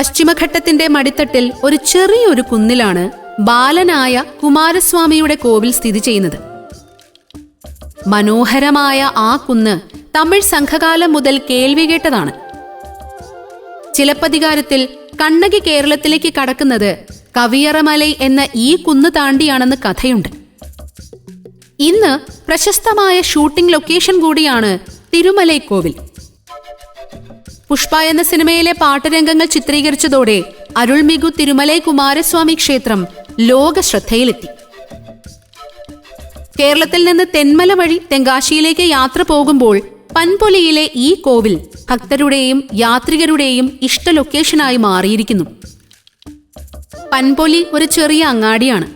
പശ്ചിമഘട്ടത്തിന്റെ മടിത്തട്ടിൽ ഒരു ചെറിയൊരു കുന്നിലാണ് ബാലനായ കുമാരസ്വാമിയുടെ കോവിൽ സ്ഥിതി ചെയ്യുന്നത്. മനോഹരമായ ആ കുന്ന് തമിഴ് സംഘകാലം മുതൽ കേൾവി കേട്ടതാണ്. ചിലപ്പതികാരത്തിൽ കണ്ണകി കേരളത്തിലേക്ക് കടക്കുന്നത് കവിയറമലൈ എന്ന ഈ കുന്ന് താണ്ടിയാണെന്ന് കഥയുണ്ട്. ഇന്ന് പ്രശസ്തമായ ഷൂട്ടിംഗ് ലൊക്കേഷൻ കൂടിയാണ് തിരുമലൈ കോവിൽ. പുഷ്പ എന്ന സിനിമയിലെ പാട്ടുരംഗങ്ങൾ ചിത്രീകരിച്ചതോടെ അരുൾമികു തിരുമലൈ കുമാരസ്വാമി ക്ഷേത്രം ലോക ശ്രദ്ധയിലെത്തി കേരളത്തിൽ നിന്ന് തെന്മല വഴി തെങ്കാശിയിലേക്ക് യാത്ര പോകുമ്പോൾ പൻപൊലിയിലെ ഈ കോവിൽ ഭക്തരുടെയും യാത്രികരുടെയും ഇഷ്ട ലൊക്കേഷനായി മാറിയിരിക്കുന്നു. പൻപൊലി ഒരു ചെറിയ അങ്ങാടിയാണ്.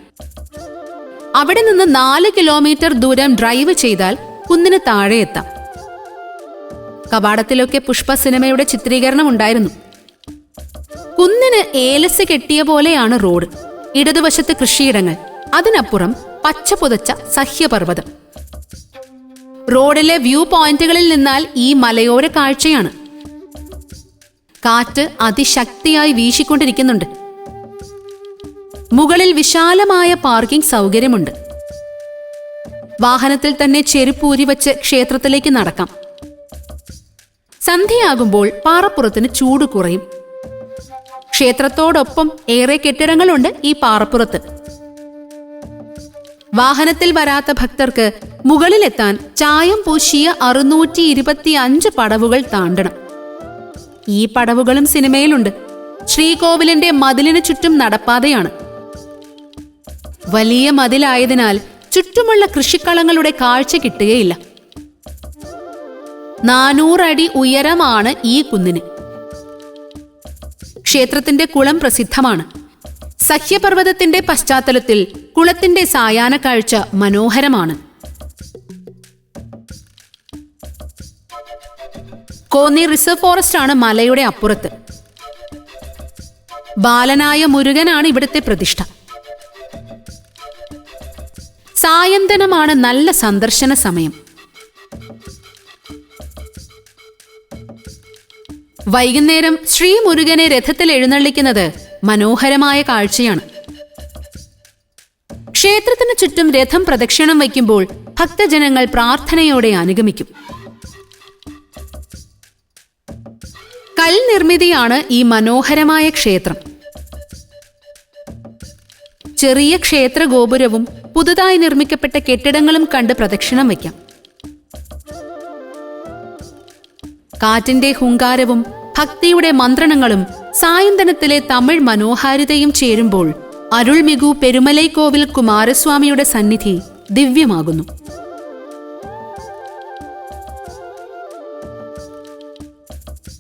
അവിടെ നിന്ന് നാല് കിലോമീറ്റർ ദൂരം ഡ്രൈവ് ചെയ്താൽ കുന്നിന് താഴെ എത്താം. കവാടത്തിലൊക്കെ പുഷ്പ സിനിമയുടെ ചിത്രീകരണം ഉണ്ടായിരുന്നു കുന്നിന് ഏലസ് കെട്ടിയ പോലെയാണ് റോഡ്. ഇടതുവശത്ത് കൃഷിയിടങ്ങൾ. അതിനപ്പുറം പച്ച പുതച്ച സഹ്യപർവതം. റോഡിലെ വ്യൂ പോയിന്റുകളിൽ നിന്നാൽ ഈ മലയോര കാഴ്ചയാണ്. കാറ്റ് അതിശക്തിയായി വീശിക്കൊണ്ടിരിക്കുന്നുണ്ട്. മുകളിൽ വിശാലമായ പാർക്കിംഗ് സൗകര്യമുണ്ട്. വാഹനത്തിൽ തന്നെ ചെരുപ്പൂരി വച്ച് ക്ഷേത്രത്തിലേക്ക് നടക്കാം. സന്ധ്യയാകുമ്പോൾ പാറപ്പുറത്തിന് ചൂട് കുറയും. ക്ഷേത്രത്തോടൊപ്പം ഏറെ കെട്ടിടങ്ങളുണ്ട് ഈ പാറപ്പുറത്ത്. വാഹനത്തിൽ വരാത്ത ഭക്തർക്ക് മുകളിലെത്താൻ ചായം പൂശിയ അറുന്നൂറ്റി ഇരുപത്തി അഞ്ച് പടവുകൾ താണ്ടണം. ഈ പടവുകളും സിനിമയിലുണ്ട്. ശ്രീകോവിലിന്റെ മതിലിന് ചുറ്റും നടപ്പാതയാണ്. വലിയ മതിലായതിനാൽ ചുറ്റുമുള്ള കൃഷിക്കളങ്ങളുടെ കാഴ്ച കിട്ടുകയില്ല. നാനൂറടി ഉയരമാണ് ഈ കുന്നിന്. ക്ഷേത്രത്തിന്റെ കുളം പ്രസിദ്ധമാണ്. സഹ്യപർവതത്തിന്റെ പശ്ചാത്തലത്തിൽ കുളത്തിന്റെ സായാഹ്ന കാഴ്ച മനോഹരമാണ്. കോന്നി റിസർവ് ഫോറസ്റ്റ് ആണ് മലയുടെ അപ്പുറത്ത്. ബാലനായ മുരുകനാണ് ഇവിടുത്തെ പ്രതിഷ്ഠ. സായന്തനമാണ് നല്ല സന്ദർശന സമയം. വൈകുന്നേരം ശ്രീ മുരുകനെ രഥത്തിൽ എഴുന്നള്ളിക്കുന്നത് മനോഹരമായ കാഴ്ചയാണ്. ക്ഷേത്രത്തിന് ചുറ്റും രഥം പ്രദക്ഷിണം വയ്ക്കുമ്പോൾ ഭക്തജനങ്ങൾ പ്രാർത്ഥനയോടെ അനുഗമിക്കും. കൽനിർമ്മിതിയാണ് ഈ മനോഹരമായ ക്ഷേത്രം. ചെറിയ ക്ഷേത്ര ഗോപുരവും പുതുതായി നിർമ്മിക്കപ്പെട്ട കെട്ടിടങ്ങളും കണ്ട് പ്രദക്ഷിണം വയ്ക്കാം. കാറ്റിന്റെ ഹുങ്കാരവും ഭക്തിയുടെ മന്ത്രണങ്ങളും സായന്തനത്തിലെ തമിഴ് മനോഹാരിതയും ചേരുമ്പോൾ അരുൾമികു പെരുമലൈക്കോവിൽ കുമാരസ്വാമിയുടെ സന്നിധി ദിവ്യമാകുന്നു.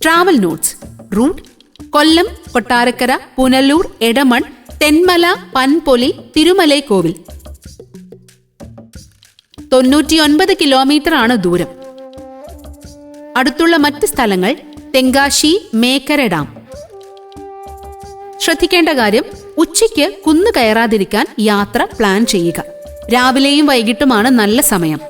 Travel notes route Kollam Kottarakkara Punalur Edamon Thenmala Panpoli Thirumalaikovil തൊണ്ണൂറ്റിയൊൻപത് കിലോമീറ്റർ ആണ് ദൂരം. അടുത്തുള്ള മറ്റ് സ്ഥലങ്ങൾ തെങ്കാശി മേക്കര ഡാം ശ്രദ്ധിക്കേണ്ട കാര്യം ഉച്ചയ്ക്ക് കുന്നു കയറാതിരിക്കാൻ യാത്ര പ്ലാൻ ചെയ്യുക. രാവിലെയും വൈകിട്ടുമാണ് നല്ല സമയം.